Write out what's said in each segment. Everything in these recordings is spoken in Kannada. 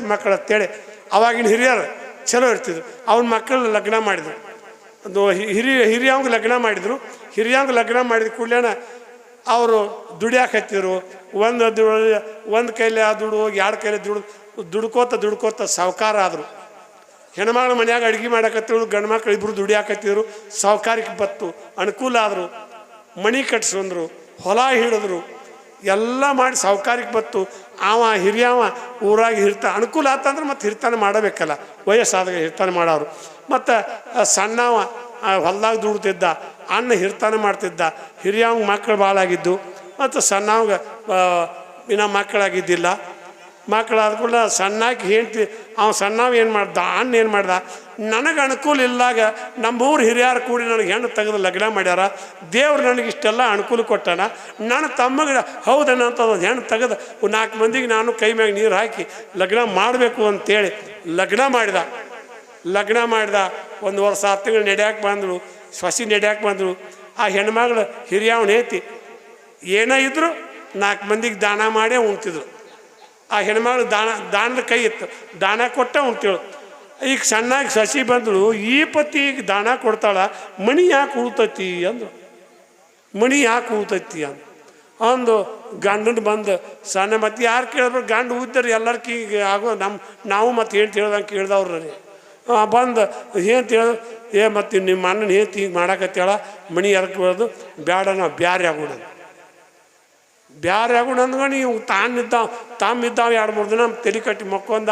ಮಕ್ಕಳು ಅಂತೇಳಿ ಅವಾಗಿನ ಹಿರಿಯರು ಚಲೋ ಇರ್ತಿದ್ರು. ಅವನ ಮಕ್ಕಳು ಲಗ್ನ ಮಾಡಿದ್ರು. ಒಂದು ಹಿ- ಹಿರಿಯ ಹಿರಿಯವಂಗೆ ಲಗ್ನ ಮಾಡಿದರು. ಹಿರಿಯವಂಗೆ ಲಗ್ನ ಮಾಡಿದ ಕೂಡಲೇನ ಅವರು ದುಡಿಯಾಕತ್ತಿದ್ರು ಒಂದು ದುಡ, ಒಂದು ಕೈಲಿ ಆ ದುಡು ಹೋಗಿ ಎರಡು ಕೈಲಿ ದುಡ್ದು ದುಡ್ಕೋತ ದುಡ್ಕೋತ ಸಾವುಕಾರ ಆದರು. ಹೆಣ್ಮಕ್ಳು ಮನ್ಯಾಗ ಅಡುಗೆ ಮಾಡಕತ್ತಿದ್ರು ಗಂಡು ಮಕ್ಳು ಇಬ್ಬರು ದುಡಿಯಾಕತ್ತಿದ್ರು ಸಾವುಕಾರಿಕೆ ಬತ್ತು ಅನುಕೂಲ ಆದರು. ಮಣಿ ಕಟ್ಸ್ಕೊಂಡ್ರು ಹೊಲ ಹಿಡಿದ್ರು. ಎಲ್ಲ ಮಾಡಿ ಸಾವುಕಾರಿಗೆ ಬತ್ತು ಅವ ಹಿರಿಯವ, ಊರಾಗಿ ಹಿರ್ತ, ಅನುಕೂಲ ಆತಂದ್ರೆ ಮತ್ತು ಹಿರ್ತಾನೆ ಮಾಡಬೇಕಲ್ಲ. ವಯಸ್ಸಾದಾಗ ಹಿರ್ತಾನೆ ಮಾಡೋರು. ಮತ್ತು ಸಣ್ಣವ ಹೊಲ್ದಾಗ ದುಡ್ತಿದ್ದ ಅನ್ನ ಹಿರ್ತಾನೆ ಮಾಡ್ತಿದ್ದ, ಹಿರಿಯವಂಗೆ ಮಕ್ಕಳು ಭಾಳ ಆಗಿದ್ದು ಮತ್ತು ಸಣ್ಣವಂಗೆ ಇನ್ನು ಮಕ್ಕಳಾಗಿದ್ದಿಲ್ಲ. ಮಕ್ಕಳಾದ ಕೂಡ ಸಣ್ಣಾಗಿ ಹೇಳ್ತಿ ಅವ ಸಣ್ಣವ ಏನು ಮಾಡ್ದ, ಅಣ್ಣ ಏನು ಮಾಡ್ದ? ನನಗೆ ಅನುಕೂಲ ಇಲ್ಲಾಗ ನಮ್ಮೂರು ಹಿರಿಯರು ಕೂಡಿ ನನಗೆ ಹೆಣ್ಣು ತೆಗೆದು ಲಗ್ನ ಮಾಡ್ಯಾರ, ದೇವ್ರು ನನಗೆ ಇಷ್ಟೆಲ್ಲ ಅನುಕೂಲ ಕೊಟ್ಟಾನ ನನ್ನ ತಮ್ಮಗೆ ಹೌದನ ಅಂತ ಹೆಣ್ಣು ತೆಗೆದು ನಾಲ್ಕು ಮಂದಿಗೆ ನಾನು ಕೈ ಮ್ಯಾಗ ನೀರು ಹಾಕಿ ಲಗ್ನ ಮಾಡಬೇಕು ಅಂತೇಳಿ ಲಗ್ನ ಮಾಡಿದ. ಲಗ್ನ ಮಾಡಿದ, ಒಂದು ವರ್ಷ ಹತ್ತು ತಿಂಗಳು ನಡೆಯಕ್ಕೆ ಬಂದರು ಸೊಸಿ ನಡೆಯಕ್ಕೆ ಬಂದರು ಆ ಹೆಣ್ಮಗಳು ಹಿರಿಯವನ ಐತಿ ಏನೇ ಇದ್ದರೂ ನಾಲ್ಕು ಮಂದಿಗೆ ದಾನ ಮಾಡೇ ಉಣ್ತಿದ್ರು. ಆ ಹೆಣ್ಮಗಳು ದಾನ, ದಾನದ ಕೈ ಇತ್ತು. ದಾನ ಕೊಟ್ಟ ಉಣ್ತೇಳು ಈಗ ಸಣ್ಣಾಗಿ ಸಸಿ ಬಂದಳು, ಈ ಪತಿಗೆ ದಾನ ಕೊಡ್ತಾಳ, ಮಣಿ ಯಾಕೆ ಉಳ್ತೈತಿ ಅಂದ್ರು. ಮಣಿ ಯಾಕೆ ಉಳ್ತೈತಿ ಅಂದ. ಅಂದು ಗಂಡನ ಬಂದು, ಸಣ್ಣ ಮತ್ತೆ ಯಾರು ಕೇಳಿದ್ರು ಗಂಡ ಉದ್ದರು ಈಗ ಆಗೋ ನಮ್ಮ ನಾವು ಮತ್ತೆ ಏನು ಹೇಳ್ದಂಗೆ ಕೇಳ್ದವ್ರು ರೀ ಬಂದು, ಏನು ತಿಳಿದು ಏ ಮತ್ತೆ ನಿಮ್ಮ ಅಣ್ಣನ ಏನು ಹೀಗೆ ಮಾಡಾಕತ್ತೇಳ ಮಣಿ ಎರಕ್ಕೆ ಬೇಡ ನಾವು ಬ್ಯಾರೆ ಆಗೋಣ ಬ್ಯಾರೆ ಗುಣ ಅಂದ್ಕೊಂಡು ಇವು ತಾನಿದ್ದ ತಾಮಿದ್ದಾವ ಎರಡು ಮೂರು ದಿನ, ತಲೆ ಕಟ್ಟಿ ಮಕ್ಕೊಂದ.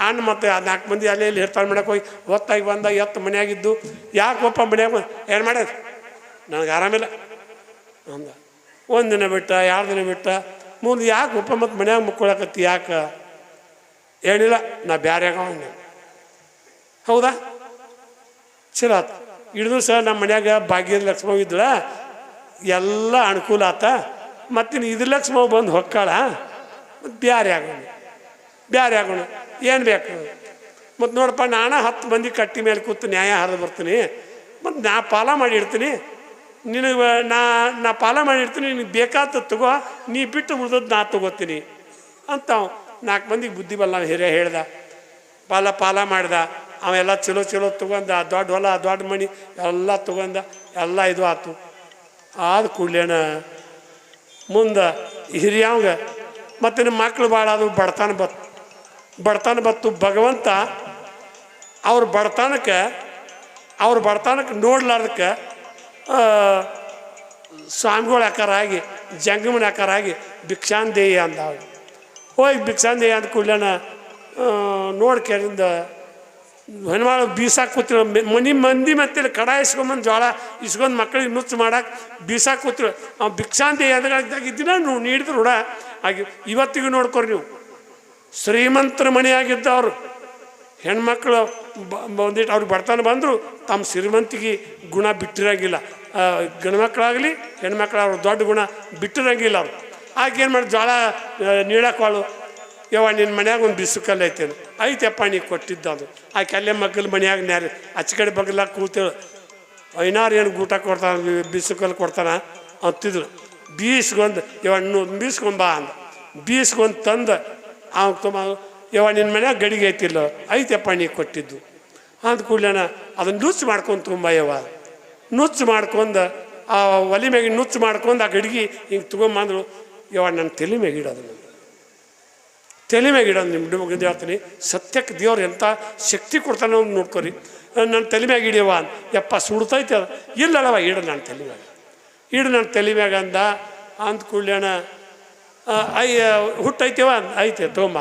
ಅನ್ನ ಮತ್ತೆ ಆ ನಾಲ್ಕು ಮಂದಿ ಅಲ್ಲೇ ಇಲ್ಲಿ ಇರ್ತಾನೆ ಮಾಡಕ್ಕೆ ಹೋಗಿ ಹೊತ್ತಾಗಿ ಬಂದ, ಎತ್ತು ಮನ್ಯಾಗಿದ್ದು. ಯಾಕಪ್ಪ ಮನೆಯಾಗ ಏನು ಮಾಡ್ಯಾರ ನನಗೆ ಆರಾಮಿಲ್ಲ. ಅಂದ. ಒಂದು ದಿನ ಬಿಟ್ಟ, ಎರಡು ದಿನ ಬಿಟ್ಟ. ಮುಂದೆ ಯಾಕೆ ಒಪ್ಪ ಮತ್ತು ಮನ್ಯಾಗ ಮುಕ್ಕೊಳಕತ್ತಿ ಯಾಕೆ? ಏನಿಲ್ಲ, ನಾ ಬ್ಯಾರೆ ಆಗವ ಹೌದಾ? ಚಲೋ ಆತ. ಹಿಡಿದು ಸಹ ನಮ್ಮ ಮನ್ಯಾಗ ಭಾಗ್ಯದ ಲಕ್ಷ್ಮವ್ ಇದ್ದಳ ಎಲ್ಲ ಅನುಕೂಲ ಆತ. ಮತ್ತಿನ್ನು ಇದು ಲಕ್ಷ್ಮ ಬಂದು ಹೊಕ್ಕಾಳ? ಮತ್ತು ಬ್ಯಾರೆ ಆಗೋಣ. ಬ್ಯಾರೆ ಆಗೋಣ. ಏನು ಬೇಕು? ಮತ್ತು ನೋಡಪ್ಪ, ನಾನು ಹತ್ತು ಮಂದಿ ಕಟ್ಟಿ ಮೇಲೆ ಕೂತು ನ್ಯಾಯ ಹರಿದು ಬರ್ತೀನಿ. ಮತ್ತು ನಾ ಪಾಲ ಮಾಡಿರ್ತೀನಿ ನಿನಗೆ ನಾ ನಾ ಪಾಲ ಮಾಡಿರ್ತೀನಿ ನಿನಗೆ ಬೇಕಾದ ತಗೋ, ನೀ ಬಿಟ್ಟು ಉಳ್ದದ್ದು ನಾ ತಗೋತೀನಿ. ಅಂತ ನಾಲ್ಕು ಮಂದಿಗೆ ಬುದ್ಧಿ ಬಲ್ಲ ಹಿರಿಯ ಹೇಳ್ದ. ಪಾಲ ಪಾಲ ಮಾಡ್ದ. ಅವೆಲ್ಲ ಚಲೋ ಚಲೋ ತೊಗೊಂಡ ದೊಡ್ಡ ಹೊಲ, ದೊಡ್ಡ ಮಣಿ ಎಲ್ಲ ತೊಗೊಂಡ ಎಲ್ಲ ಇದು ಆತು. ಆದ ಕೂಡ್ಲೇನ ಮುಂದೆ ಹಿರಿಯವಂಗ ಮತ್ತು ನಿಮ್ಮ ಮಕ್ಳು ಭಾಳ ಅದು ಬಡತನ ಬತ್ತು ಬಡತನ ಬತ್ತು ಭಗವಂತ, ಅವ್ರ ಬಡತನಕ್ಕೆ ಅವ್ರ ಬಡತನಕ್ಕೆ ನೋಡ್ಲಾರ್ದಕ್ಕೆ ಸ್ವಾಮಿಗಳು ಆಕಾರಾಗಿ ಜಂಗಮನ ಆಕಾರಾಗಿ ಭಿಕ್ಷಾಂದೇಯ ಅಂದ. ಹೋಗಿ ಭಿಕ್ಷಾಂದೇಯ ಅಂದ ಕೂಡಲೇ ನೋಡ್ಕೆರಿಂದ ಹೆಣ್ಮಾಳು ಬೀಸಾಕ್ ಕೂತಿರು ಮನಿ ಮಂದಿ ಮತ್ತೆ ಕಡ ಇಸ್ಕೊಂಬಂದು ಜ್ವಾಳ ಇಸ್ಕೊಂಡು ಮಕ್ಕಳಿಗೆ ನುಚ್ಚು ಮಾಡಕ್ಕೆ ಬೀಸಾಕ್ ಕೂತಿರು ಅವ್ ಭಿಕ್ಷಾಂತಿ ಎದುರಾಗಿದ್ದಿನ ನೀವು ನೀಡಿದ್ರು ಹುಡ ಆಗಿ ಇವತ್ತಿಗೂ ನೋಡ್ಕೊರಿ ನೀವು. ಶ್ರೀಮಂತರ ಮನೆಯಾಗಿದ್ದ ಅವರು. ಹೆಣ್ಮಕ್ಳು ಬಂದಿಟ್ಟು ಅವ್ರಿಗೆ ಬರ್ತಾನೆ ಬಂದರು ತಮ್ಮ ಶ್ರೀಮಂತಿಗೆ ಗುಣ ಬಿಟ್ಟಿರಂಗಿಲ್ಲ. ಗಂಡ್ಮಕ್ಳಾಗಲಿ ಹೆಣ್ಮಕ್ಳು ಅವ್ರ ದೊಡ್ಡ ಗುಣ ಬಿಟ್ಟಿರಂಗಿಲ್ಲ ಅವ್ರು. ಆಗೇನು ಏನು ಮಾಡಿ ಜೋಳ ನೀಳಕ್ಕಾಳು ಯವ್ವ ನಿನ್ನ ಮನ್ಯಾಗ ಒಂದು ಬಿಸುಕಲ್ಲ ಐತೇನು ಐತೆಪ್ಪ, ನೀ ಕೊಟ್ಟಿದ್ದ ಅದು. ಆ ಕಲ್ಲೆ ಮಗ್ಗಲ ಮನ್ಯಾಗ ನ್ಯಾರ ಅಚ್ಚಕಡೆ ಕಡೆ ಬಗ್ಲಾಗ ಕೂತೇಳು. ಐನಾರು ಏನು ಊಟ ಕೊಡ್ತಾನ ಬಿಸುಕಲ್ ಕೊಡ್ತಾನ ಅಂತಿದ್ರು ಬೀಸ್ಗೊಂದು ನೂ ಬೀಸ್ಕೊಂಡ್ ಬಾ ಅಂದ. ಬೀಸ್ಕೊಂದು ತಂದು, ಅವ ತುಂಬ ಯವ್ವ ನಿನ್ನ ಮನ್ಯಾಗ ಗಡಿಗೆ ಐತಿಲ್ಲ. ಐತೆಪ್ಪ, ನೀ ಕೊಟ್ಟಿದ್ದು. ಅಂದ ಕೂಡಲೇನ ಅದನ್ನ ನುಚ್ಚು ಮಾಡ್ಕೊಂಡು ತುಂಬ ಯವ ನುಚ್ಚು ಮಾಡ್ಕೊಂಡು ಆ ಒಲಿ ಮ್ಯಾಗ ನುಚ್ಚು ಮಾಡ್ಕೊಂಡು ಆ ಗಡಿಗೆ ಹಿಂಗೆ ತಗೊಂಬಂದ್ರು ಯವ್ವ ನನ್ನ ತಲೆ ಮ್ಯಾಗ ಇಡೋದು ತಲೆ ಮ್ಯಾಗೆ ಇಡೋದು ನಿಮ್ಮ ಮಗಂದು ಹೇಳ್ತೀನಿ. ಸತ್ಯಕ್ಕೆ ದೇವ್ರು ಎಂಥ ಶಕ್ತಿ ಕೊಡ್ತಾನೆ ಅವ್ನು ನೋಡ್ಕೊರಿ. ನನ್ನ ತಲೆ ಮ್ಯಾಗ ಹಿಡಿಯವ ಅಂತ. ಯಪ್ಪ, ಸುಡ್ತೈತೆ ಅದು. ಇಲ್ಲಲ್ಲವ, ಇಡು ನನ್ನ ತಲೆ ಮ್ಯಾಗ. ಇಡು ನನ್ನ ತಲೆ ಮ್ಯಾಗ ಅಂದ. ಅಂದ ಕೂಡ್ಲೇಣ ಐ ಹುಟ್ಟೈತೆವ ಐತೆ ತೊಗೊಂಬ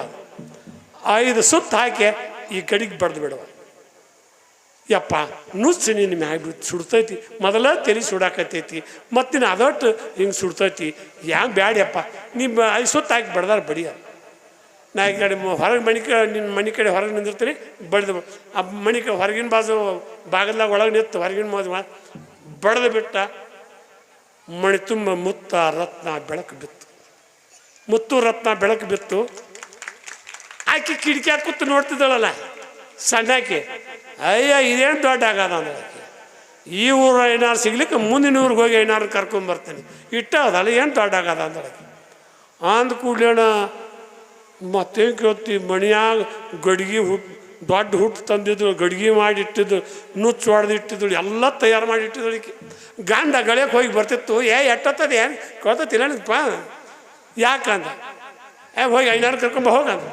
ಐದು ಸುತ್ತ ಹಾಕಿ ಈ ಗಡಿಗೆ ಬಡ್ದು ಬಿಡವ ಯಪ್ಪ ನುಚ್ಚು ನಿನ್ನ ಮ್ಯಾಗ ಸುಡ್ತೈತಿ. ಮೊದಲ ತಲೆ ಸುಡಾಕತ್ತೈತಿ. ಮತ್ತಿನ ಅದೊಟ್ಟು ಹಿಂಗೆ ಸುಡ್ತೈತಿ. ಹ್ಯಾಂಗೆ ಬ್ಯಾಡ್ಯಪ್ಪ. ನಿಮ್ಮ ಐದು ಸುತ್ತ ಹಾಕಿ ಬಡ್ದಾರ ಬಡಿಯ. ನಾ ಈ ಕಡೆ ಹೊರಗೆ ಮನೆ ಕಡೆ ನಿನ್ನ ಮನೆ ಕಡೆ ಹೊರಗೆ ನಿಂದಿರ್ತೀನಿ, ಬಡ್ದು ಆ ಮನೆ ಕಡೆ ಹೊರಗಿನ ಬಾಜು ಬಾಗಲ್ದಾಗ ಒಳಗೆ ನಿಂತು ಹೊರಗಿನ ಮೋದ ಬಡ್ದು ಬಿಟ್ಟ ಮಣಿ ತುಂಬ ಮುತ್ತ ರತ್ನ ಬೆಳಕು ಬಿತ್ತು. ಮುತ್ತು ರತ್ನ ಬೆಳಕು ಬಿತ್ತು. ಆಕೆ ಕಿಟಕಿ ಕೂತು ನೋಡ್ತಿದ್ದಳಲ್ಲ, ಸಣ್ಣಾಕಿ. ಅಯ್ಯ, ಇದೇನು ದೊಡ್ಡ ಆಗದ ಅಂದ್ರೆ ಈ ಊರ ಏನಾರು ಸಿಗ್ಲಿಕ್ಕೆ ಮುಂದಿನ ಊರಿಗೆ ಹೋಗಿ ಏನಾರು ಕರ್ಕೊಂಬರ್ತೀನಿ ಇಟ್ಟ ಅದಲ್ಲ ಏನು ದೊಡ್ಡ ಆಗದ ಅಂದ್ರೆ. ಅಂದ ಕೂಡ್ಲೇಣ ಮತ್ತೇನು ಕೇಳ್ತಿ ಮಣಿಯಾಗ ಗಡ್ಗಿ ಹುಟ್ಟು ದೊಡ್ಡ ಹುಟ್ಟು ತಂದಿದ್ರು, ಗಡ್ಗಿ ಮಾಡಿ ಇಟ್ಟಿದ್ದು ನುಚ್ಚು ಹೊಡೆದು ಇಟ್ಟಿದ್ರು ಎಲ್ಲ ತಯಾರು ಮಾಡಿ ಇಟ್ಟಿದ್ರು ಈಕಿ ಗಂಡ ಗಳಕ್ಕೆ ಹೋಗಿ ಬರ್ತಿತ್ತು, ಏ ಎಟ್ಟತ್ತದ ಏನು? ಕೇಳ್ತತಿಲ್ಲ ನನಗಪ್ಪ ಯಾಕಂದ ಏ, ಹೋಗಿ ಐನಾರು ಕರ್ಕೊಂಬ ಹೋಗಂದ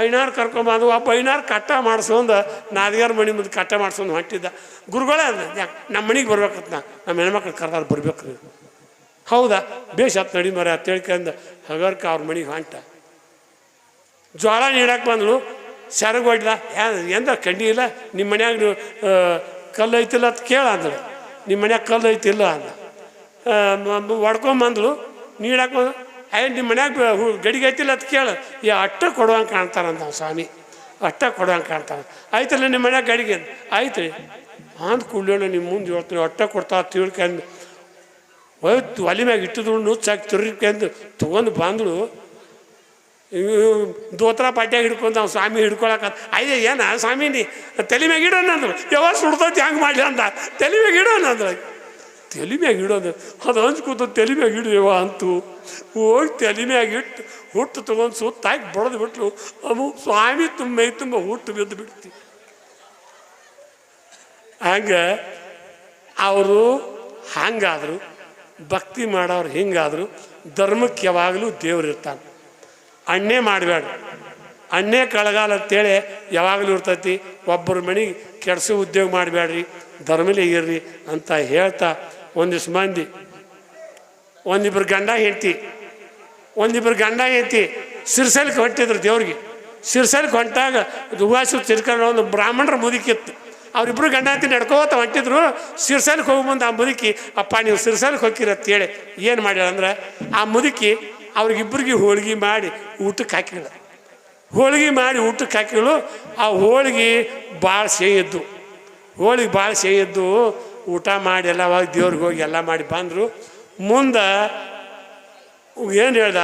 ಐನಾರು ಕರ್ಕೊಂಬಂದು ಒಬ್ಬ ಐನಾರು ಕಟ್ಟ ಮಾಡಿಸ್ಕೊಂಡು ನಾದಿಗಾರ ಮಣಿ ಮುಂದೆ ಕಟ್ಟ ಮಾಡಿಸ್ಕೊಂಡು ಹೊಂಟಿದ್ದ. ಗುರುಗಳೇ ಅಂದ ನಮ್ಮ ಮನೆಗೆ ಬರ್ಬೇಕಂತ ನಾ ನಮ್ಮ ಹೆಣ್ಮಕ್ಳು ಕರ್ದಾರ ಬರ್ಬೇಕು ಹೌದಾ? ಬೇಷ್ ಹತ್ತು ನಡಿ ಮರ ಅಂತ ಹೇಳ್ಕೊಂಡು ಹಗರ್ಕ ಅವ್ರ ಮನೆಗೆ ಹೊಂಟ. ಜೋಳ ನೀಡಕ್ಕೆ ಬಂದಳು. ಸೆರಗು ಹೊಡ್ದ. ಎಂದ ಕಂಡಿ ಇಲ್ಲ? ನಿಮ್ಮ ಮನ್ಯಾಗ ನೀವು ಕಲ್ಲು ಐತಿಲ್ಲ ಅಂತ ಕೇಳ ಅಂದಳು. ನಿಮ್ಮ ಮನ್ಯಾಗ ಕಲ್ಲು ಐತಿಲ್ಲ ಅಂದ ಹೊಡ್ಕೊಂಬಂದಳು ನೀಡಕ್ಕೆ ಬಂದು ಅಯ್ಯ ನಿಮ್ಮ ಮನ್ಯಾಗ ಗಡಿಗೆ ಐತಿಲ್ಲ ಅಂತ ಕೇಳ. ಈ ಅಟ್ಟ ಕೊಡುವಂಗೆ ಕಾಣ್ತಾರಂತ ಅವ್ನು ಸ್ವಾಮಿ. ಅಟ್ಟ ಕೊಡುವಂಗೆ ಕಾಣ್ತಾನೆ ಆಯ್ತಲ್ಲ ನಿಮ್ಮ ಮನ್ಯಾಗ ಗಡಿಗೆ ಆಯ್ತು ರೀ. ಅಂದ ಕೂಡಲೇಳು ನಿಮ್ಮ ಮುಂದೆ ಹೇಳ್ತೀನಿ. ಅಟ್ಟ ಕೊಡ್ತಾ ತಿಳ್ಕೊಂಡು ಒಲೆ ಮ್ಯಾಗ ಇಟ್ಟಿದ್ರು ನುಚ್ಚಾಕಿ ತಿರ್ಕೊಂಡು ತೊಗೊಂಡು ಬಂದಳು. ದೋತ್ರ ಪಾಟ್ಯಾಗ ಹಿಡ್ಕೊಂಡು ನಾವು ಸ್ವಾಮಿ ಹಿಡ್ಕೊಳಕ ಅಯ್ಯ, ಏನ ಸ್ವಾಮಿ ನೀ, ತಲೆ ಮ್ಯಾಗ ಇಡೋಣ ಅಂದ್ರು. ಯಾವಾಗ ಸುಡ್ತೈತಿ ಹಂಗೆ ಮಾಡಲಿ ಅಂತ ತಲೆ ಮ್ಯಾಗ ಇಡೋಣ ಅಂದ್ರ. ತಲೆ ಮ್ಯಾಗ ಇಡೋದು ಅದು ಹಂಚ್ಕೂತ ತಲೆ ಮ್ಯಾಗ ಇಡುವ ಅಂತು. ಹೋಗಿ ತಲೆ ಮ್ಯಾಗ ಇಟ್ಟು, ಹುಟ್ಟು ತೊಗೊಂಡು ಸುತ್ತಾಕಿ ಬಡ್ದು ಬಿಟ್ಲು. ಅವು ಸ್ವಾಮಿ ತುಂಬ ತುಂಬ ಹುಟ್ಟು ಬಿದ್ದು ಬಿಡ್ತಿ. ಹಂಗೆ ಅವರು ಹಂಗಾದ್ರು, ಭಕ್ತಿ ಮಾಡೋರು ಹಿಂಗಾದ್ರು, ಧರ್ಮಕ್ಕೆ ಯಾವಾಗಲೂ ದೇವ್ರು ಇರ್ತಾನೆ. ಅಣ್ಣೆ ಮಾಡಬೇಡ ಅಣ್ಣೆ ಕಳಗಾಲ ಅಂತೇಳಿ ಯಾವಾಗಲೂ ಇರ್ತೈತಿ, ಒಬ್ಬರ ಮನೆಗೆ ಕೆಡಿಸ ಉದ್ಯೋಗ ಮಾಡಬೇಡ್ರಿ ಧರ್ಮಲಿ ಇರ್ರಿ ಅಂತ ಹೇಳ್ತಾ ಒಂದಿಷ್ಟು ಮಂದಿ. ಒಂದಿಬ್ರು ಗಂಡ ಹೆಂಡ್ತಿ, ಒಂದಿಬ್ರು ಗಂಡ ಹೆಂಡ್ತಿ ಸಿರ್ಸಲ್ಗೆ ಹೊಂಟಿದ್ರು ದೇವ್ರಿಗೆ. ಸಿರ್ಸಲ್ಗೆ ಹೊಂಟಾಗ ಹೂವಾಸು ತಿರ್ಕೊಂಡು ಒಂದು ಬ್ರಾಹ್ಮಣರ ಮುದುಕಿತ್ತು. ಅವರಿಬ್ಬರು ಗಂಡ ಹತ್ತಿ ನಡ್ಕೋತ ಹೊಂಟಿದ್ರು ಸಿರ್ಸಲ್ಗೆ ಹೋಗಿ ಮುಂದೆ ಆ ಮುದುಕಿ, ಅಪ್ಪ, ನೀವು ಸಿರ್ಸಲ್ಗೆ ಹೋಗಿರ ಅಂತೇಳಿ ಏನು ಮಾಡ್ಯಾಳ ಅಂದ್ರೆ ಆ ಮುದುಕಿ ಅವ್ರಿಗಿಬ್ಬರಿಗೆ ಹೋಳಿಗೆ ಮಾಡಿ ಊಟಕ್ಕೆ ಹಾಕಿಲ್ಲ ಹೋಳಿಗೆ ಮಾಡಿ ಊಟಕ್ಕೆ ಹಾಕಿಳು ಆ ಹೋಳಿಗೆ ಭಾಳ ಸೇಯಿದ್ದು ಹೋಳಿಗೆ ಭಾಳ ಸೇಯಿದ್ದು ಊಟ ಮಾಡಿ ಎಲ್ಲ ಹೋಗಿ ದೇವ್ರಿಗೆ ಹೋಗಿ ಎಲ್ಲ ಮಾಡಿ ಬಂದರು. ಮುಂದೆ ಏನು ಹೇಳ್ದ?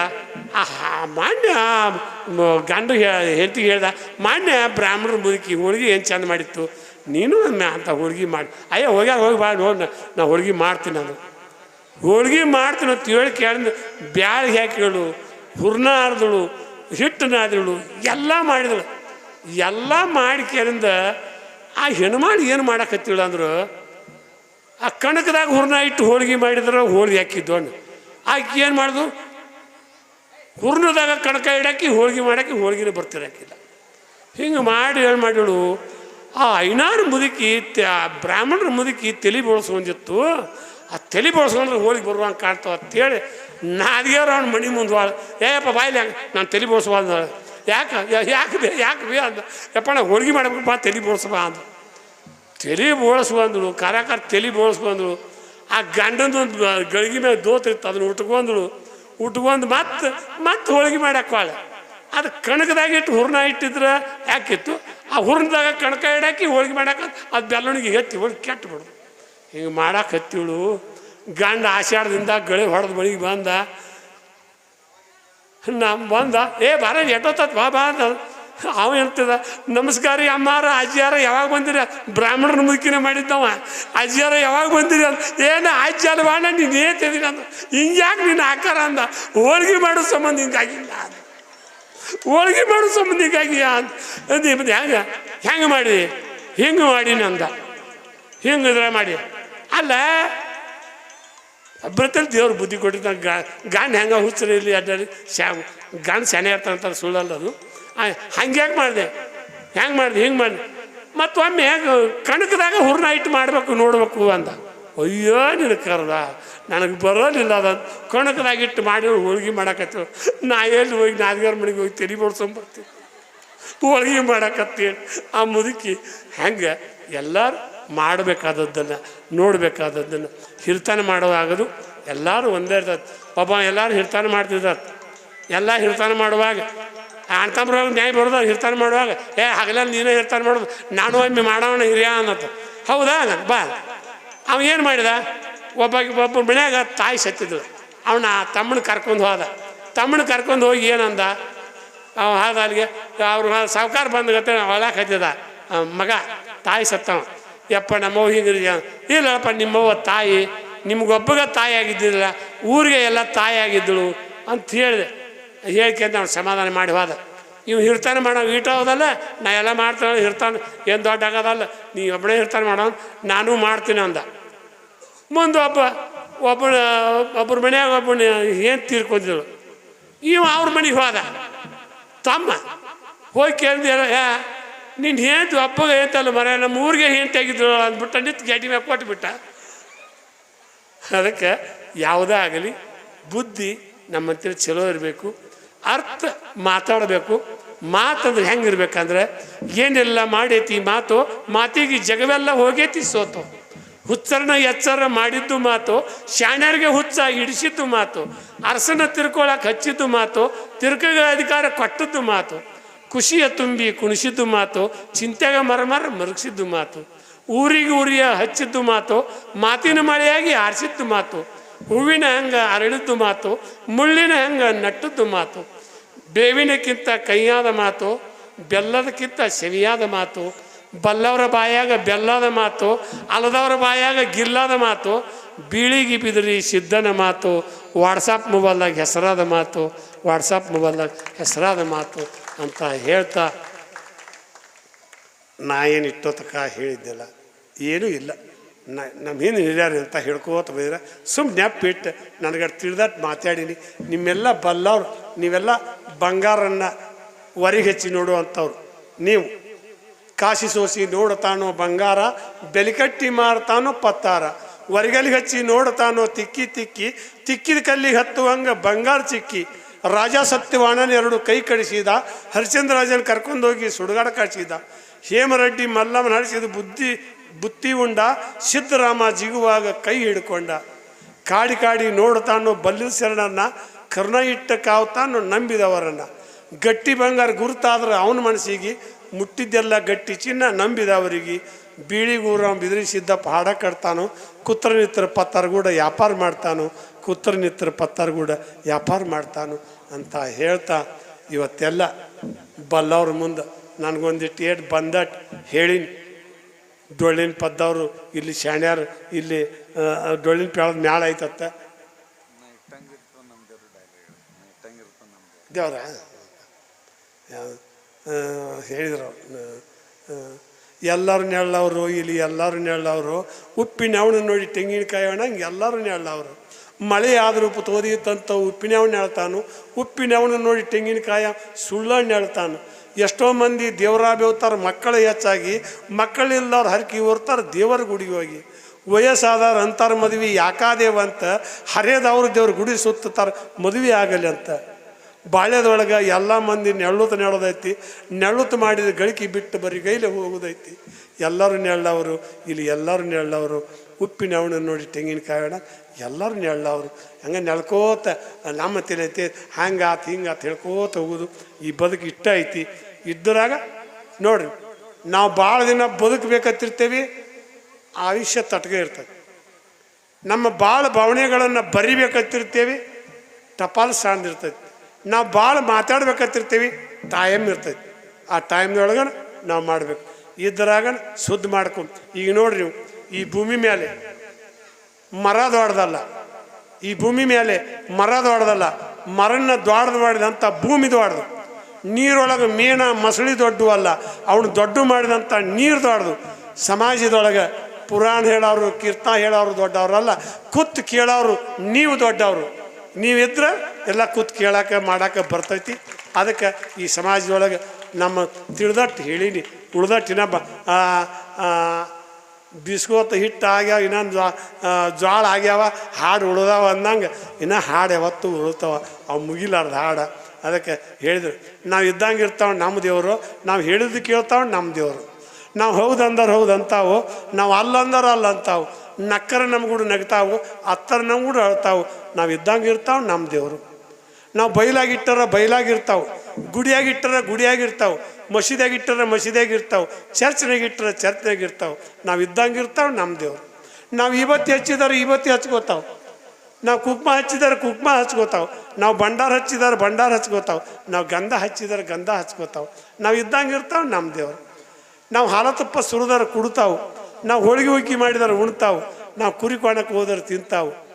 ಆಹಾ, ಮಾನ್ಯ ಗಂಡು ಹೆಂಡತಿಗೆ ಹೇಳ್ದ, ಮಾನ್ಯ ಬ್ರಾಹ್ಮಣರ ಮುದುಕಿ ಹೋಳಿಗೆ ಏನು ಚಂದ ಮಾಡಿತ್ತು? ನೀನು ಅಂತ ಹೋಳಿಗೆ ಮಾಡಿ. ಅಯ್ಯ ಹೋಗ್ಯಾಗ ಹೋಗಿ ಬಾ ನೋಡಿ ನಾ ಹೋಳಿಗೆ ಮಾಡ್ತೀನಿ ನಾನು ಹೋಳ್ಗೆ ಮಾಡ್ತೀನಿ ಅಂತ ಹೇಳಿ ಕೇಳಿದ ಬ್ಯಾಳಿಗೆ ಹಾಕಿಳು ಹುರ್ನ ಆರ್ದಳು ಹಿಟ್ಟು ನಾದಿಳು ಎಲ್ಲ ಮಾಡಿದಳು. ಎಲ್ಲ ಮಾಡಿ ಕೇಳಿಂದ ಆ ಹೆಣ್ಮಾಳು ಏನು ಮಾಡಕತ್ತಿಳು ಅಂದ್ರೆ, ಆ ಕಣಕದಾಗ ಹುರ್ನ ಇಟ್ಟು ಹೋಳಿಗೆ ಮಾಡಿದ್ರೆ ಹೋಳಿಗೆ ಹಾಕಿದ್ದು ಅಣ್ಣ ಆಕೆ ಏನು ಮಾಡಿದ್ರು ಹುರ್ನದಾಗ ಕಣಕ ಇಡಾಕಿ ಹೋಳಿಗೆ ಮಾಡಕ್ಕೆ, ಹೋಳಿಗೆನೇ ಬರ್ತಿರಾಕಿಲ್ಲ ಹಿಂಗೆ ಮಾಡಿ ಏನು ಮಾಡಿಳು, ಆ ಐನಾರು ಮುದುಕಿ ಬ್ರಾಹ್ಮಣರ ಮುದುಕಿ ತಲೆ ಬೋಳ್ಸ್ಕೊಂಡಿತ್ತು ಆ ತಲೆ ಬೋಳ್ಸ್ಕೊಂಡ್ರೆ ಹೋಳಿಗೆ ಬರುವಂಗೆ ಕಾಣ್ತಾವ ಅಂತೇಳಿ ನಾದಿಗೆಯವ್ರು ಅವ್ನ ಮಣಿ ಮುಂದೆ ವಾಳ ಏಯಪ್ಪ ಬಾಯ್ಲಿ ಹಂಗೆ, ನಾನು ತಲೆ ಬೋಳ್ಸುವ ಯಾಕೆ ಯಾಕೆ ಬೇ ಯಾಕೆ ಬೇ? ಅಂದ. ಯಪ್ಪ, ನಾ ಹೋಳಿಗೆ ಮಾಡ್ಬೇಕು ಬಾ, ತಲೆ ಬೋಳ್ಸಬ ಅಂದ. ತಲೆ ಬೋಳ್ಸು ಬಂದಳು ಕಾರ್ಯಕಾರ ತಲೆ ಬೋಳಿಸ್ಕೊಂಡ್ಳು ಆ ಗಂಡನೊಂದು ಗಳಿಗೆ ಮೇಲೆ ದೋತಿತ್ತು ಅದನ್ನು ಉಟ್ಕೊಂಡ್ಳು ಉಟ್ಕೊಂಡು ಮತ್ತೆ ಮತ್ತೆ ಹೋಳಿಗೆ ಮಾಡಾಕ್ವಾಳೆ ಅದು ಕಣಕದಾಗ ಇಟ್ಟು ಹುರ್ನ ಇಟ್ಟಿದ್ರೆ ಯಾಕಿತ್ತು? ಆ ಹುರ್ನದಾಗ ಕಣಕ ಇಡಾಕಿ ಹೋಳಿಗೆ ಮಾಡಾಕ ಅದು ಬೆಲ್ಲಣಿಗೆ ಎತ್ತಿ ಹೋಳಿಗೆ ಕೆಟ್ಟು ಬಿಡು ಹಿಂಗೆ ಮಾಡಕ್ಕೆ ಹತ್ತಿಳು. ಗಂಡ ಆಷಾಢದಿಂದ ಗಳೆ ಹೊಡೆದು ಬಳಿಗೆ ಬಂದ. ನಮ್ಮ ಬಂದ, ಏ ಬಾರ ಎಟ್ಟೋತತ್ ಬಾ ಬಾ ಅಂತ ಅವ ಹೇಳ್ತದ, ನಮಸ್ಕಾರ ಅಮ್ಮಾರ ಅಜ್ಜಿಯಾರ ಯಾವಾಗ ಬಂದಿರಿ? ಬ್ರಾಹ್ಮಣರ ಮುದುಕಿನ ಮಾಡಿದ್ದವ. ಅಜ್ಜಿಯಾರ ಯಾವಾಗ ಬಂದಿರಿ? ಅಂತ ಏನು, ಅಜ್ಜಿ ಅಲ್ಲ ಬಾಣ ನೀನು ಏತಿದೀನಿ ಅಂದ. ಹಿಂಗ್ಯಾಕೆ ನೀನು ಆಕಾರ? ಅಂದ. ಹೋಳಿಗೆ ಮಾಡೋ ಸಂಬಂಧ ಹಿಂಗಾಗಿಲ್ಲ ಅಂದ. ಹೋಳಿಗೆ ಮಾಡೋ ಸಂಬಂಧ ಹಿಂಗಾಗಿಯ ಅಂತ ಅಂದು ಹೆಂಗೆ ಹೆಂಗೆ ಮಾಡಿ? ಹಿಂಗೆ ಮಾಡಿ, ನಂದ. ಹಿಂಗೆ ಇದ್ರೆ ಮಾಡಿ. ಅಲ್ಲ? ಒಬ್ಬರತ್ತಲ್ಲಿ ದೇವ್ರ ಬುದ್ಧಿ ಕೊಟ್ಟಿದ್ದ ಗಾ ಗಾಂಡ್ ಹೆಂಗೆ ಹುಚ್ಚರಿ ಇಲ್ಲಿ ಅಡ್ಡಾಡಿ? ಶ್ಯಾ ಗಾಂಡ್ ಸೆನೆ ಇರ್ತಾನಂತ ಸುಳ್ಳಲ್ಲ ಅದು. ಹಂಗೆ ಯಾಕೆ ಮಾಡಿದೆ? ಹೆಂಗೆ ಮಾಡಿದೆ? ಹಿಂಗೆ ಮಾಡಿದೆ. ಮತ್ತೊಮ್ಮೆ ಕಣಕದಾಗ ಹುರ್ನ ಇಟ್ಟು ಮಾಡಬೇಕು, ನೋಡಬೇಕು ಅಂದ. ಅಯ್ಯೋ, ನಿನ್ನ ಕರ್ದ. ನನಗೆ ಬರೋದಿಲ್ಲ ಅದ. ಕಣಕದಾಗ ಇಟ್ಟು ಮಾಡಿ ಹೋಳ್ಗೆ ಮಾಡಕತ್ತೇವೆ ನಾ ಎಲ್ಲಿ ಹೋಗಿ ನಾದಿಗಾರ ಮನೆಗೆ ಹೋಗಿ ತೆರಿ ಬರ್ಸ್ಕೊಂಬರ್ತೀನಿ ಹೋಳಿಗೆ ಮಾಡಕತ್ತೀನಿ ಆ ಮುದುಕಿ ಹೆಂಗೆ ಎಲ್ಲರೂ ಮಾಡಬೇಕಾದದ್ದನ್ನು, ನೋಡಬೇಕಾದದ್ದನ್ನು, ಹಿರ್ತನ ಮಾಡುವಾಗದು ಎಲ್ಲರೂ ಒಂದೇ ಇರ್ತದೆ. ಪಾಪ ಎಲ್ಲರೂ ಹಿರ್ತನ ಮಾಡ್ತಿದ್ದಾರೆ. ಎಲ್ಲ ಹಿರ್ತನ ಮಾಡುವಾಗ ಅಣ್ಕಂಬ್ರ ನ್ಯಾಯ ಬರೋದು ಹಿರ್ತನ ಮಾಡುವಾಗ, ಏ ಹಗಲಲ್ಲಿ ನೀನೇ ಹಿರ್ತನ ಮಾಡೋದು ನಾನು ಒಮ್ಮೆ ಮಾಡೋಣ ಹಿರಿಯ ಅನ್ನತ್ತ ಹೌದಾ? ನಾನು ಬಾ. ಅವ ಏನು ಮಾಡಿದ? ಒಬ್ಬ ಒಬ್ಬ ಮನ್ಯಾಗ ತಾಯಿ ಸತ್ತಿದ್ಳು ಅವನ ತಮ್ಮನ ಕರ್ಕೊಂಡು ಹೋದ. ತಮ್ಮನ ಕರ್ಕೊಂಡು ಹೋಗಿ ಏನಂದ? ಅವ ಹಾದ ಅಲ್ಲಿಗೆ ಅವ್ರು ಸಾವುಕಾರ ಬಂದ ಗತ್ತೆ ಹೊಲಕ್ಕೆ ಹತ್ತಿದ ಮಗ, ತಾಯಿ ಸತ್ತವ. ಯಪ್ಪ ನಮ್ಮವ್ವ ಹಿಂಗೆ ಇಲ್ಲಪ್ಪ ನಿಮ್ಮವ್ವ ತಾಯಿ, ನಿಮ್ಗೊಬ್ಬಗ ತಾಯಿ ಆಗಿದ್ದಿಲ್ಲ ಊರಿಗೆ ಎಲ್ಲ ತಾಯಿ ಆಗಿದ್ದಳು ಅಂತ ಹೇಳಿದೆ. ಹೇಳ್ಕೊಂತ ಅವ್ನು ಸಮಾಧಾನ ಮಾಡಿ ಹೋದ. ನೀವು ಇರ್ತಾನೆ ಮಾಡೋ ಈಟ ಹೋದಲ್ಲ? ನಾ ಎಲ್ಲ ಮಾಡ್ತಾನೆ ಇರ್ತಾನೆ ಏನು ದೊಡ್ಡ ಆಗೋದಲ್ಲ? ನೀ ಒಬ್ಬನೇ ಇರ್ತಾನೆ ಮಾಡೋನು, ನಾನು ಮಾಡ್ತೀನಿ ಅಂದ. ಮುಂದೆ ಒಬ್ಬ ಒಬ್ಬ, ಒಬ್ಬರ ಮನೆಯಾಗ ಒಬ್ಬನ ಏನು ತೀರ್ಕೊಂಡಿದ್ರು ಇವ ಅವ್ರ ಮನೆಗೆ ಹೋದ. ತಮ್ಮ, ಹೋಗಿ ಕೇಳಿದ ಯಾ ನಿನ್ನ ಹೇಳ್ತು ಅಪ್ಪಗೆ ಹೇಳ್ತಲ್ಲ ಮರ, ನಮ್ಮ ಊರಿಗೆ ಏನು ಅಂದ್ಬಿಟ್ಟು ನಿಂತು ಗಡಿ ಮ್ಯಾಗ ಕೊಟ್ಬಿಟ್ಟ. ಅದಕ್ಕೆ ಯಾವುದೇ ಆಗಲಿ, ಬುದ್ಧಿ ನಮ್ಮ ಹತ್ರ ಚಲೋ ಇರಬೇಕು, ಅರ್ಥ ಮಾತಾಡಬೇಕು, ಮಾತಂದ್ರೆ ಹೆಂಗಿರ್ಬೇಕಂದ್ರೆ ಏನೆಲ್ಲ ಮಾಡೈತಿ ಮಾತು, ಮಾತಿಗೆ ಜಗವೆಲ್ಲ ಹೋಗೈತಿ ಸೋತು. ಹುಚ್ಚರನ್ನ ಎಚ್ಚರ ಮಾಡಿದ್ದು ಮಾತು, ಶಾಣ್ಯರಿಗೆ ಹುಚ್ಚ ಹಿಡಿಸಿದ್ದು ಮಾತು ಅರಸನ ತಿರ್ಕೊಳಕ್ಕೆ ಹಚ್ಚಿದ್ದು ಮಾತು, ತಿರ್ಕಗಳ ಅಧಿಕಾರ ಕೊಟ್ಟದ್ದು ಮಾತು. ಖುಷಿಯ ತುಂಬಿ ಕುಣಿಸಿದ್ದು ಮಾತು, ಚಿಂತೆಗ ಮರಮರ ಮರುಗಿಸಿದ್ದು ಮಾತು, ಊರಿಗೆ ಊರಿಯ ಹಚ್ಚಿದ್ದು ಮಾತು, ಮಾತಿನ ಮಳೆಯಾಗಿ ಆರಿಸಿದ್ದು ಮಾತು, ಹೂವಿನ ಹಂಗ ಅರಳಿದ್ದು ಮಾತು, ಮುಳ್ಳಿನ ಹಂಗ ನಟ್ಟದ್ದು ಮಾತು, ಬೇವಿನಕ್ಕಿಂತ ಕೈಯಾದ ಮಾತು, ಬೆಲ್ಲದಕ್ಕಿಂತ ಸೆವಿಯಾದ ಮಾತು, ಬಲ್ಲವರ ಬಾಯಾಗ ಬೆಲ್ಲದ ಮಾತು ಅಲ್ಲದವರ ಬಾಯಾಗ ಗಿಲ್ಲದ ಮಾತು, ಬೀಳಿಗೆ ಬಿದಿರಿ ಸಿದ್ಧನ ಮಾತು, ವಾಟ್ಸಪ್ ಮೊಬೈಲ್ದಾಗ ಹೆಸರಾದ ಮಾತು, ವಾಟ್ಸಪ್ ಮೊಬೈಲ್ದಾಗ ಹೆಸರಾದ ಮಾತು. ಅಂತ ಹೇಳ್ತಾ ನಾ ಏನು ಇಟ್ಟೋತಕ ಹೇಳಿದ್ದಿಲ್ಲ. ಏನೂ ಇಲ್ಲ. ನ ನಮ್ಮ ಏನು ಹಿರಿಯರು ಅಂತ ಹೇಳ್ಕೋತ ಬಂದಿರ ಸುಮ್ಮನೆ ನೆಪ್ಪಿಟ್ಟು ನನಗೆ ತಿಳಿದಟ್ಟು ಮಾತಾಡೀನಿ. ನಿಮ್ಮೆಲ್ಲ ಬಲ್ಲವ್ರು, ನೀವೆಲ್ಲ ಬಂಗಾರನ್ನು ಹೆಚ್ಚಿ ನೋಡುವಂಥವ್ರು. ನೀವು ಕಾಶಿ ಸೋಸಿ ನೋಡ್ತಾನೋ ಬಂಗಾರ, ಬೆಲಿಕಟ್ಟಿ ಮಾರ್ತಾನೋ ಪತ್ತಾರ. ಒರಿಗಲ್ಲಿ ಹಚ್ಚಿ ನೋಡ್ತಾನೋ ತಿಕ್ಕಿ ತಿಕ್ಕಿ, ತಿಕ್ಕಿದ ಕಲ್ಲಿಗೆ ಹತ್ತುವಂಗ ಬಂಗಾರ ಚಿಕ್ಕಿ. ರಾಜ ಸತ್ಯವಾಣನ ಎರಡು ಕೈ ಕಡಿಸಿದ ಹರಿಶ್ಚಂದ್ರ ರಾಜನ ಕರ್ಕೊಂಡೋಗಿ ಸುಡುಗಾಡ ಕಾಚಿದ. ಹೇಮರೆಡ್ಡಿ, ಮಲ್ಲಮ್ಮನ ಹರಿಸಿದ ಬುದ್ಧಿ, ಬುತ್ತಿ ಉಂಡ, ಸಿದ್ದರಾಮ ಜಿಗುವಾಗ ಕೈ ಹಿಡ್ಕೊಂಡ. ಕಾಡಿ ಕಾಡಿ ನೋಡ್ತಾನೋ ಬಲ್ಲಿದ ಶರಣನ್ನ, ಕರ್ಣ ಇಟ್ಟ ಕಾವ್ತಾನೋ ನಂಬಿದವರನ್ನ. ಗಟ್ಟಿ ಬಂಗಾರ ಗುರುತಾದ್ರೆ ಅವನ ಮನಸ್ಸಿಗೆ ಮುಟ್ಟಿದ್ದೆಲ್ಲ ಗಟ್ಟಿ ಚಿನ್ನ ನಂಬಿದ ಅವರಿಗೆ. ಬೀಳಿಗೂರ ಸಿದ್ಧ ಹಾಡ ಕಟ್ತಾನು ಕುತ್ರ ನಿತ್ರ ಪತ್ತಾರ್ಗೂಡ ವ್ಯಾಪಾರ ಮಾಡ್ತಾನು ಕುತ್ರ ನಿತ್ರ ಪತ್ತಾರ್ಗೂಡ ವ್ಯಾಪಾರ ಮಾಡ್ತಾನು ಅಂತ ಹೇಳ್ತಾ ಇವತ್ತೆಲ್ಲ ಬಲ್ಲವ್ರ ಮುಂದೆ ನನಗೊಂದಿಟ್ಟು ಏಟ್ ಬಂದಟ್ ಹೇಳಿನಿ. ಡೊಳ್ಳಿನ ಪದ್ದವರು ಇಲ್ಲಿ ಶಾಣ್ಯಾರು ಇಲ್ಲಿ ಡೊಳ್ಳಿನ ಪೇಳದ ಮ್ಯಾಳ ಐತತ್ತ ದೇವ್ರ. ಹೇಳಿದರು ಎಲ್ಲರೂ ನೆಳ್ಳವರು ಇಲ್ಲಿ ಎಲ್ಲರೂ ನೆಳ್ಳವರು ಉಪ್ಪಿನ ಅವಣ ನೋಡಿ ತೆಂಗಿನಕಾಯಿ ಹಂಗೆ ಎಲ್ಲರೂ ನೆಳ್ಳವರು ಮಳೆ ಆದರೂ ತೋದಿತ್ತಂತ ಉಪ್ಪಿನ ಅವನ ಹೇಳ್ತಾನು, ಉಪ್ಪಿನ ಅವಣ ನೋಡಿ ತೆಂಗಿನಕಾಯ ಸುಳ್ಳಣ್ಣ ಹೇಳ್ತಾನು. ಎಷ್ಟೋ ಮಂದಿ ದೇವರ ಬೇವ್ತಾರೆ ಮಕ್ಕಳು ಹೆಚ್ಚಾಗಿ ಮಕ್ಕಳಿಲ್ಲವ್ರು ಹರಕಿ ಹೊರ್ತಾರೆ ದೇವರ ಗುಡಿಗೆ ಹೋಗಿ. ವಯಸ್ಸಾದವ್ರು ಅಂತಾರೆ ಮದುವೆ ಯಾಕಾದೇವ ಅಂತ, ಹರಿಯದವ್ರು ದೇವ್ರ ಗುಡಿ ಸುತ್ತಾರೆ ಮದುವೆ ಆಗಲಿ ಅಂತ. ಬಾಳ್ಯದೊಳಗೆ ಎಲ್ಲ ಮಂದಿ ನೆಳ್ಳುತ್ತ ನೆಳೋದೈತಿ. ನೆಳ್ಳುತ್ತ ಮಾಡಿದ ಗಳಿಕೆ ಬಿಟ್ಟು ಬರೀ ಗೈಲೆ ಹೋಗೋದೈತಿ. ಎಲ್ಲರೂ ನೆಳ್ಳವರು, ಇಲ್ಲಿ ಎಲ್ಲರೂ ನೆಳ್ಳವರು. ಉಪ್ಪಿನ ಅವಣ ನೋಡಿ ತೆಂಗಿನಕಾಯಿ ಅಣ್ಣ, ಎಲ್ಲರೂ ನೆಳ್ಳವರು. ಹಂಗೆ ನೆಳ್ಕೋತ, ನಮ್ಮ ತಲೆ ಐತಿ ಹಂಗಾತು ಹೇಳ್ಕೋತ ಹೋಗೋದು. ಈ ಬದುಕು ಇಷ್ಟ ಐತಿ. ಇದ್ದರಾಗ ನೋಡ್ರಿ, ನಾವು ಭಾಳ ದಿನ ಬದುಕಬೇಕತ್ತಿರ್ತೇವೆ, ಆಯುಷ್ಯ ತಟ್ಗೆ ಇರ್ತದೆ. ನಮ್ಮ ಭಾಳ ಭಾವನೆಗಳನ್ನು ಬರಿಬೇಕಂತಿರ್ತೇವೆ ಟಪಾಲ್ ಸಾಂದಿರ್ತೈತಿ. ನಾವು ಭಾಳ ಮಾತಾಡ್ಬೇಕಂತಿರ್ತೀವಿ ಟೈಮ್ ಇರ್ತೈತಿ ಆ ಟೈಮ್ನೊಳಗೆ ನಾವು ಮಾಡಬೇಕು. ಇದ್ರಾಗ ಶುದ್ಧ ಮಾಡ್ಕೊಂಡು, ಈಗ ನೋಡ್ರಿ ಈ ಭೂಮಿ ಮೇಲೆ ಮರ ದೊಡ್ದಲ್ಲ ಈ ಭೂಮಿ ಮೇಲೆ ಮರ ದೊಡ್ದಲ್ಲ ಮರನ್ನ ದೊಡ್ದು ಮಾಡಿದಂಥ ಭೂಮಿ ದೊಡ್ದು ನೀರೊಳಗೆ ಮೀನ, ಮಸಳಿ ದೊಡ್ಡ ಅಲ್ಲ, ಅವನು ದೊಡ್ಡ ಮಾಡಿದಂಥ ನೀರು ದೊಡ್ದು ಸಮಾಜದೊಳಗೆ ಪುರಾಣ ಹೇಳೋರು, ಕೀರ್ತನ ಹೇಳೋರು ದೊಡ್ಡವ್ರಲ್ಲ ಕುತ್ತು ಕೇಳೋರು, ನೀವು ದೊಡ್ಡವರು. ನೀವಿದ್ರೆ ಎಲ್ಲ ಕೂತ್ ಕೇಳಕ್ಕೆ ಮಾಡಕ್ಕೆ ಬರ್ತೈತಿ. ಅದಕ್ಕೆ ಈ ಸಮಾಜದೊಳಗೆ ನಮ್ಮ ತಿಳಿದಟ್ಟು ಹೇಳೀನಿ. ಉಳ್ದಟ್ಟಿನ ಬ ಆ, ಆ, ಬಿಸ್ಕೋತ ಹಿಟ್ಟು ಆಗ್ಯಾವ ಇನ್ನೊಂದು ಜ್ವಾಳ ಆಗ್ಯಾವ ಹಾಡು ಉಳ್ದಾವ ಅಂದಂಗೆ ಇನ್ನು ಹಾಡು ಯಾವತ್ತು ಉಳ್ತಾವ. ಅವು ಮುಗಿಲಾರ್ದು ಹಾಡು. ಅದಕ್ಕೆ ಹೇಳಿದ್ರು ನಾವು ಇದ್ದಂಗೆ ಇರ್ತಾವೆ ನಮ್ಮ ದೇವರು ನಾವು ಹೇಳಿದ್ದು ಕೇಳ್ತಾವೆ ನಮ್ಮ ದೇವರು. ನಾವು ಹೌದು ಹೌದಂತಾವು ಹೌದು ಅಂತಾವು ನಾವು ಅಲ್ಲ ಅಲ್ಲಂತಾವು ಅಲ್ಲ ಅಂತಾವು. ನಕ್ಕರ ನಮ್ಗೂಡು ನಗ್ತಾವು ಅತ್ತರ ನಮ್ಗೂಡು ಅಳ್ತಾವು. ನಾವು ಇದ್ದಂಗೆ ಇರ್ತಾವೆ ನಮ್ಮ ದೇವರು. ನಾವು ಬಯಲಾಗಿಟ್ಟಾರ ಬಯಲಾಗಿರ್ತಾವೆ ಗುಡಿಯಾಗಿಟ್ಟರ ಗುಡಿಯಾಗಿರ್ತಾವೆ, ಮಸೀದಿಯಾಗಿಟ್ಟರ ಮಸೀದಿಯಾಗಿರ್ತಾವೆ ಚರ್ಚ್ನಾಗ ಚರ್ಚ್ನಾಗಿರ್ತಾವೆ ನಾವು ಇದ್ದಂಗೆ ಇರ್ತಾವೆ ನಮ್ಮ ದೇವರು. ನಾವು ಇವತ್ತು ಹಚ್ಚಿದಾರೆ ಇವತ್ತು ಹಚ್ಕೋತಾವೆ. ನಾವು ಕುಕ್ಮ ಹಚ್ಚಿದಾರೆ ಕುಕ್ಮ ಹಚ್ಕೋತಾವೆ. ನಾವು ಭಂಡಾರ ಹಚ್ಚಿದಾರೆ ಭಂಡಾರ ಹಚ್ಕೋತಾವೆ. ನಾವು ಗಂಧ ಹಚ್ಚಿದಾರೆ ಗಂಧ ಹಚ್ಕೋತಾವೆ. ನಾವು ಇದ್ದಂಗೆ ಇರ್ತಾವೆ ನಮ್ಮ ದೇವರು. ನಾವು ಹಾಲತಪ್ಪ ಸುರಿದಾರೆ ಕುಡ್ತಾವೆ. ನಾವು ಹೋಳಿಗೆ ಹುಗ್ಗಿ ಮಾಡಿದಾರೆ ಉಣ್ತಾವೆ. ನಾವು ಕುರಿ ಕೋಣಕ್ಕೆ ಹೋದ್ರೆ ತಿಂತಾವು.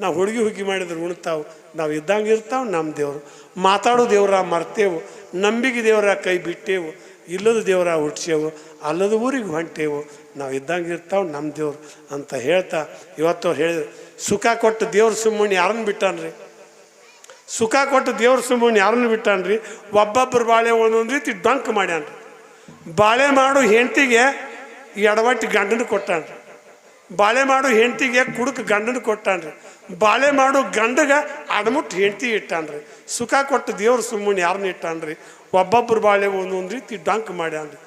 ನಾವು ಹುಡುಗಿ ಹುಗ್ಗಿ ಮಾಡಿದ್ರೆ ಉಣ್ತಾವೆ. ನಾವು ಇದ್ದಂಗೆ ಇರ್ತಾವೆ, ನಮ್ಮ ದೇವರು. ಮಾತಾಡೋ ದೇವರ ಮರ್ತೇವು. ನಂಬಿಕೆ ದೇವರ ಕೈ ಬಿಟ್ಟೇವು. ಇಲ್ಲದ ದೇವರ ಹುಟ್ಸೇವು. ಅಲ್ಲದ ಊರಿಗೆ ಹೊಂಟೇವು. ನಾವು ಇದ್ದಂಗೆ ಇರ್ತಾವೆ, ನಮ್ಮ ದೇವ್ರು ಅಂತ ಹೇಳ್ತಾ ಇವತ್ತು ಅವ್ರು ಹೇಳಿದ್ರು. ಸುಖ ಕೊಟ್ಟು ದೇವ್ರ ಸುಮ್ಮನೆ ಯಾರನ್ನ ಬಿಟ್ಟಾನ್ರಿ? ಸುಖ ಕೊಟ್ಟು ದೇವ್ರ ಸುಮ್ಮನೆ ಯಾರನ್ನ ಬಿಟ್ಟಾನ್ರಿ? ಒಬ್ಬೊಬ್ಬರು ಬಾಳೆ ಒಂದೊಂದು ರೀತಿ ಡಂಕ್ ಮಾಡ್ಯಾನ್ರಿ. ಬಾಳೆ ಮಾಡು ಹೆಂಡತಿಗೆ ಎಡವಟ್ಟು ಗಂಡನ ಕೊಟ್ಟಾನ್ರಿ. ಬಾಳೆ ಮಾಡು ಹೆಂಡತಿಗೆ ಕುಡುಕ ಗಂಡನ ಕೊಟ್ಟಾನ್ರಿ. ಬಾಳೆ ಮಾಡು ಗಂಡಗ ಅಡಮುಟ್ಟು ಹೆಂಡತಿ ಇಟ್ಟಾನ್ರಿ. ಸುಖ ಕೊಟ್ಟು ದೇವ್ರ ಸುಮ್ಮನೆ ಯಾರನ್ನ ಇಟ್ಟಾನ್ರಿ. ಒಬ್ಬೊಬ್ಬರು ಬಾಳೆ ಒಂದೊಂದು ರೀತಿ ಡಂಕ್ ಮಾಡ್ಯಾನ್ರಿ.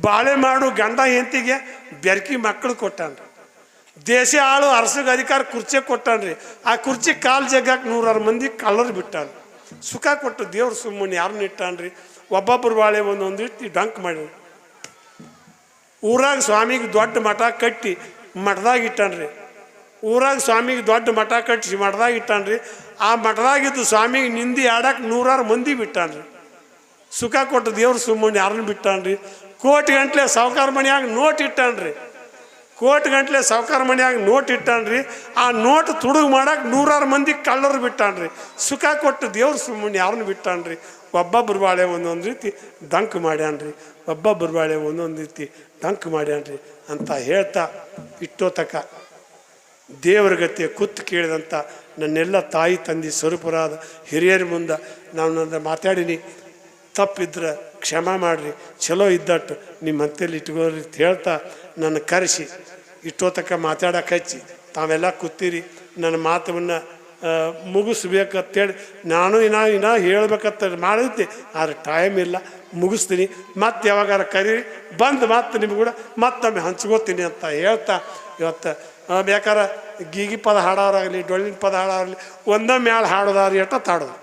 ಬಾಳೆ ಮಾಡು ಗಂಡ ಹೆಂಡತಿಗೆ ಬೆರ್ಕಿ ಮಕ್ಕಳು ಕೊಟ್ಟಾನ್ರಿ. ದೇಶ ಆಳು ಅರಸಗ ಅಧಿಕಾರ ಕುರ್ಚಿ ಕೊಟ್ಟಾನ್ರಿ. ಆ ಕುರ್ಚಿ ಕಾಲು ಜಗ್ಗಾಕ ನೂರಾರು ಮಂದಿ ಕಲ್ಲರ್ ಬಿಟ್ಟಾನ ಸುಖ ಕೊಟ್ಟು ದೇವ್ರ ಸುಮ್ಮನೆ ಯಾರನ್ನ ಇಟ್ಟಾನ್ರಿ. ಒಬ್ಬೊಬ್ಬರು ಬಾಳೆ ಒಂದೊಂದು ರೀತಿ ಡಂಕ್ ಮಾಡಿ ಊರಾಗ ಸ್ವಾಮಿಗೆ ದೊಡ್ಡ ಮಠ ಕಟ್ಟಿ ಮಠದಾಗ ಇಟ್ಟನ್ರಿ. ಊರಾಗ ಸ್ವಾಮಿಗೆ ದೊಡ್ಡ ಮಠ ಕಟ್ಟಿಸಿ ಮಠದಾಗ ಇಟ್ಟಾನ್ರಿ. ಆ ಮಠದಾಗಿದ್ದು ಸ್ವಾಮಿಗೆ ನಿಂದಿ ಆಡಕ್ಕೆ ನೂರಾರು ಮಂದಿ ಬಿಟ್ಟನ್ರಿ. ಸುಖ ಕೊಟ್ಟು ದೇವ್ರ ಸುಮ್ಮನೆ ಯಾರನ್ನ ಬಿಟ್ಟನ್ರಿ. ಕೋಟಿ ಗಂಟ್ಲೆ ಸಾವುಕಾರ ಮನೆಯಾಗ ನೋಟ್ ಇಟ್ಟನ್ರಿ. ಕೋಟಿ ಗಂಟ್ಲೆ ಸಾವುಕಾರ ಮನೆಯಾಗ ನೋಟ್ ಇಟ್ಟನ್ರಿ. ಆ ನೋಟ್ ತುಡುಗು ಮಾಡಕ್ಕೆ ನೂರಾರು ಮಂದಿ ಕಳ್ಳರು ಬಿಟ್ಟನ್ರಿ. ಸುಖ ಕೊಟ್ಟು ದೇವ್ರ ಸುಮ್ಮನೆ ಯಾರನ್ನ ಬಿಟ್ಟನ್ರಿ. ಒಬ್ಬೊಬ್ಬರು ಬಾಳೆ ಒಂದೊಂದು ರೀತಿ ಡಂಕ್ ಮಾಡ್ಯಾನ್ರಿ. ಒಬ್ಬೊಬ್ಬರು ಬಾಳೆ ಒಂದೊಂದು ರೀತಿ ಡಂಕ್ ಮಾಡ್ಯಾನ್ರಿ. ಅಂತ ಹೇಳ್ತಾ ಇಟ್ಟೋ ತಕ ದೇವರ ಗತಿ ಕುತ್ತು ಕೇಳಿದಂಥ ನನ್ನೆಲ್ಲ ತಾಯಿ ತಂದೆ ಸ್ವರೂಪರಾದ ಹಿರಿಯರ ಮುಂದೆ ನಾನು ನನ್ನ ಮಾತಾಡೀನಿ. ತಪ್ಪಿದ್ರೆ ಕ್ಷಮ ಮಾಡಿರಿ, ಚಲೋ ಇದ್ದಟ್ಟು ನಿಮ್ಮ ಹಂತಲ್ಲಿ ಇಟ್ಕೋರಿ ಅಂತ ಹೇಳ್ತಾ ನನ್ನ ಕರೆಸಿ ಇಷ್ಟೋ ತಕ್ಕ ಮಾತಾಡೋಕೆ ಹಚ್ಚಿ, ತಾವೆಲ್ಲ ಕೂತೀರಿ, ನನ್ನ ಮಾತವನ್ನು ಮುಗಿಸ್ಬೇಕಂತೇಳಿ ನಾನು ಇನ್ನ ಇನ್ನ ಹೇಳ್ಬೇಕಂತ ಮಾಡಿದ್ದೆ, ಆದ್ರೆ ಟೈಮ್ ಇಲ್ಲ. ಮುಗಿಸ್ತೀನಿ. ಮತ್ತೆ ಯಾವಾಗಾರ ಕರೀರಿ ಬಂದು ಮತ್ತೆ ನಿಮ್ಗೆ ಕೂಡ ಮತ್ತೊಮ್ಮೆ ಹಂಚ್ಕೋತೀನಿ ಅಂತ ಹೇಳ್ತಾ ಇವತ್ತು. ಬೇಕಾರೆ ಗೀಗಿ ಪದ ಹಾಡೋರಾಗಲಿ, ಡೊಳ್ಳಿನ ಪದ ಹಾಡೋರಾಗಲಿ, ಒಂದೊಮ್ಮೆ ಮ್ಯಾಲೆ ಹಾಡೋದಾರಿ ಅಂತ ತಾಡೋದು.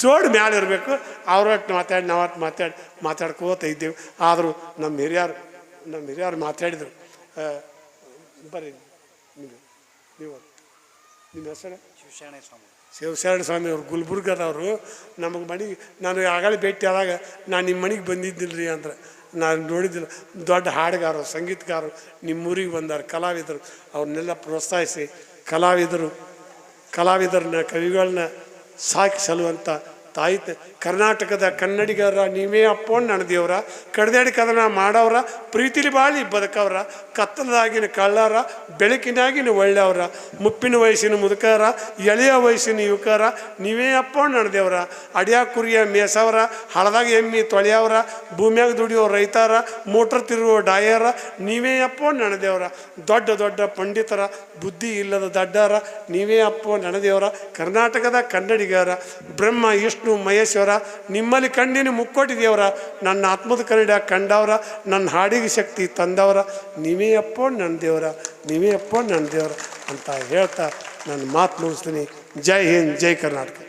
ಜೋಡಿ ಮ್ಯಾಲೆ ಇರಬೇಕು. ಅವ್ರಟ್ಟು ಮಾತಾಡಿ ನಾವಟ್ಟು ಮಾತಾಡಿ, ಮಾತಾಡ್ಕೋತ ಇದ್ದೇವೆ. ಆದರೂ ನಮ್ಮ ಹಿರಿಯರು ನಮ್ಮ ಹಿರಿಯರು ಮಾತಾಡಿದರು. ಬರೀ ನೀವು, ನಿಮ್ಮ ಹೆಸರು? ಶಿವಶರಣ ಸ್ವಾಮಿ. ಶಿವಶರಣ ಸ್ವಾಮಿ ಅವರು ಗುಲ್ಬರ್ಗದವರು. ನಮಗೆ ಮನೆಗೆ ನಾನು ಆಗಲೇ ಭೇಟಿ ಆದಾಗ ನಾನು ನಿಮ್ಮ ಮನೆಗೆ ಬಂದಿದ್ದಿಲ್ಲ ರೀ ಅಂದ್ರೆ, ನಾನು ನೋಡಿದ್ದಿಲ್ಲ. ದೊಡ್ಡ ಹಾಡುಗಾರರು, ಸಂಗೀತಗಾರರು, ನಿಮ್ಮೂರಿಗೆ ಬಂದಾರ ಕಲಾವಿದರು. ಅವ್ರನ್ನೆಲ್ಲ ಪ್ರೋತ್ಸಾಹಿಸಿ ಕಲಾವಿದರು ಕಲಾವಿದರನ್ನ ಕವಿಗಳನ್ನ ಸಾಕಿ ಸಲುವಂಥ ತಾಯಿ ಕರ್ನಾಟಕದ ಕನ್ನಡಿಗರ ನೀವೇ ಅಪ್ಪ ನಡೆದಿಯವ್ರ ಕಡ್ದಾಡಿ ಕದನ ಮಾಡವ್ರ, ಪ್ರೀತಿಲಿ ಬಾಳಿ ಬದುಕವ್ರ, ಕತ್ತಲದಾಗಿನ ಕಳ್ಳರ, ಬೆಳಕಿನಾಗಿನ ಒಳ್ಳೆಯವರ, ಮುಪ್ಪಿನ ವಯಸ್ಸಿನ ಮುದುಕರ, ಎಳೆಯ ವಯಸ್ಸಿನ ಯುವಕರ, ನೀವೇ ಅಪ್ಪ ನಡೆದೇವ್ರ ಅಡಿಯ ಕುರಿಯ ಮೇಸವ್ರ ಹಳದಾಗ ಎಮ್ಮಿ ತೊಳೆಯವ್ರ, ಭೂಮ್ಯಾಗ ದುಡಿಯೋ ರೈತರ, ಮೋಟ್ರ್ ತಿರುವ ಡಾಯರ, ನೀವೇ ಅಪ್ಪೋ ನಡೆದೇವ್ರ ದೊಡ್ಡ ದೊಡ್ಡ ಪಂಡಿತರ, ಬುದ್ಧಿ ಇಲ್ಲದ ದಡ್ಡರ, ನೀವೇ ಅಪ್ಪೋ ನಡೆದೇವ್ರ ಕರ್ನಾಟಕದ ಕನ್ನಡಿಗರ, ಬ್ರಹ್ಮ ವಿಷ್ಣು ಮಹೇಶ್ವರ, ನಿಮ್ಮಲ್ಲಿ ಕಣ್ಣಿನ ಮುಕ್ಕೋಟಿ ದೇವರ, ನನ್ನ ಆತ್ಮದ ಕನ್ನಡ ಕಂಡವರ, ನನ್ನ ಹಾಡಿಗೆ ಶಕ್ತಿ ತಂದವರ, ನೀವೇ ಅಪ್ಪ ನನ್ನ ದೇವರ, ನೀವೇ ಅಪ್ಪ ನನ್ನ ದೇವರ ಅಂತ ಹೇಳ್ತಾ ನನ್ನ ಮಾತು ಮುಗಿಸ್ತೀನಿ. ಜೈ ಹಿಂದ್, ಜೈ ಕರ್ನಾಟಕ.